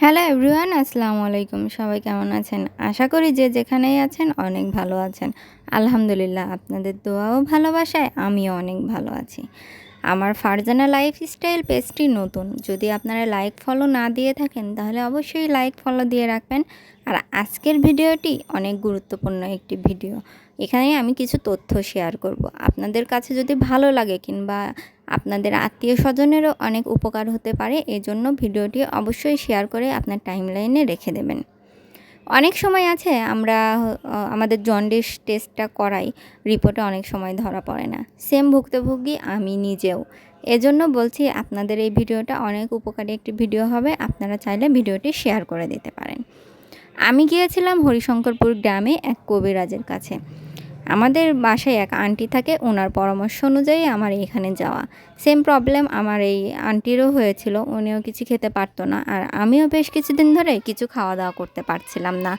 Hello everyone, আসসালামু আলাইকুম। সবাই কেমন আছেন? আশা করি যে যেখানেই আছেন অনেক ভালো আছেন। আলহামদুলিল্লাহ, আপনাদের দোয়াও ভালোবাসায় আমিও অনেক ভালো আছি। আমার ফারজানা লাইফস্টাইল পেজটি নতুন। যদি আপনারা লাইক, ফলো না দিয়ে থাকেন, তাহলে অবশ্যই লাইক, ফলো দিয়ে রাখবেন। আর আজকের ভিডিওটি অনেক গুরুত্বপূর্ণ একটি ভিডিও। এখানে আমি কিছু তথ্য শেয়ার করব। আপনাদের কাছে যদি ভালো লাগে কিংবা আপনাদের আত্মীয় স্বজনেরও অনেক উপকার হতে পারে, এজন্য ভিডিওটি অবশ্যই শেয়ার করে আপনার টাইমলাইনে রেখে দেবেন। অনেক সময় আছে, আমরা আমাদের জন্ডিস টেস্টটা করাই, রিপোর্টে অনেক সময় ধরা পড়ে না। সেম ভুক্তভোগী আমি নিজেও। এজন্য বলছি, আপনাদের এই ভিডিওটা অনেক উপকারী একটি ভিডিও হবে, আপনারা চাইলে ভিডিওটি শেয়ার করে দিতে পারেন। আমি গিয়েছিলাম হরিশঙ্করপুর গ্রামে এক কবিরাজের কাছে। আমাদের বাসায় এক আন্টি থাকে, ওনার পরামর্শ অনুযায়ী আমার এখানে যাওয়া। সেম প্রবলেম আমার এই আন্টিরও হয়েছিল, উনিও কিছু খেতে পারতো না, আর আমিও বেশ কিছুদিন ধরে কিছু খাওয়া দাওয়া করতে পারছিলাম না।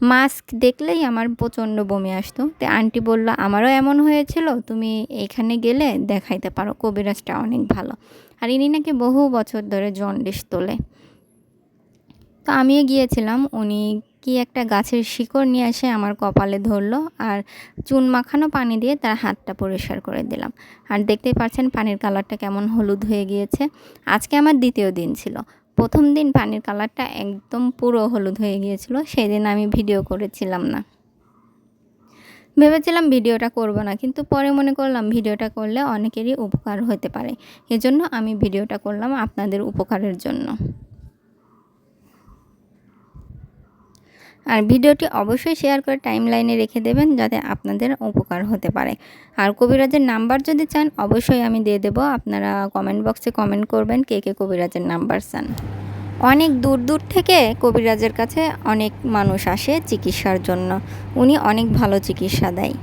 মাস্ক দেখলেই আমার প্রচণ্ড বমি আসতো। তো আন্টি বলল, আমারও এমন হয়েছিল, তুমি এখানে গেলে দেখাইতে পারো, কবিরাজটা অনেক ভালো। আর ইনি নাকি বহু বছর ধরে জন্ডিস তোলে। তো আমিও গিয়েছিলাম, উনি কি একটা গাছের শিকড় নিয়ে এসে আমার কপালে ধরলো আর চুন মাখানো পানি দিয়ে তার হাতটা পরিষ্কার করে দিলাম। আর দেখতেই পাচ্ছেন পানির কালারটা কেমন হলুদ হয়ে গিয়েছে। আজকে আমার দ্বিতীয় দিন ছিল। প্রথম দিন পানির কালারটা একদম পুরো হলুদ হয়ে গিয়েছিল সেই দিন আমি ভিডিও করেছিলাম না। ভেবেছিলাম ভিডিওটা করব না, কিন্তু পরে মনে করলাম ভিডিওটা করলে অনেকেরই উপকার হতে পারে। এজন্য আমি ভিডিওটা করলাম আপনাদের উপকারের জন্য। আর ভিডিওটি অবশ্যই শেয়ার করে টাইম লাইনে রেখে দেবেন যাতে আপনাদের উপকার হতে পারে। আর কবিরাজের নাম্বার যদি চান, অবশ্যই আমি দিয়ে দেবো। আপনারা কমেন্ট বক্সে কমেন্ট করবেন কে কে কবিরাজের নাম্বার চান। অনেক দূর দূর থেকে কবিরাজের কাছে অনেক মানুষ আসে চিকিৎসার জন্য। উনি অনেক ভালো চিকিৎসা দেয়।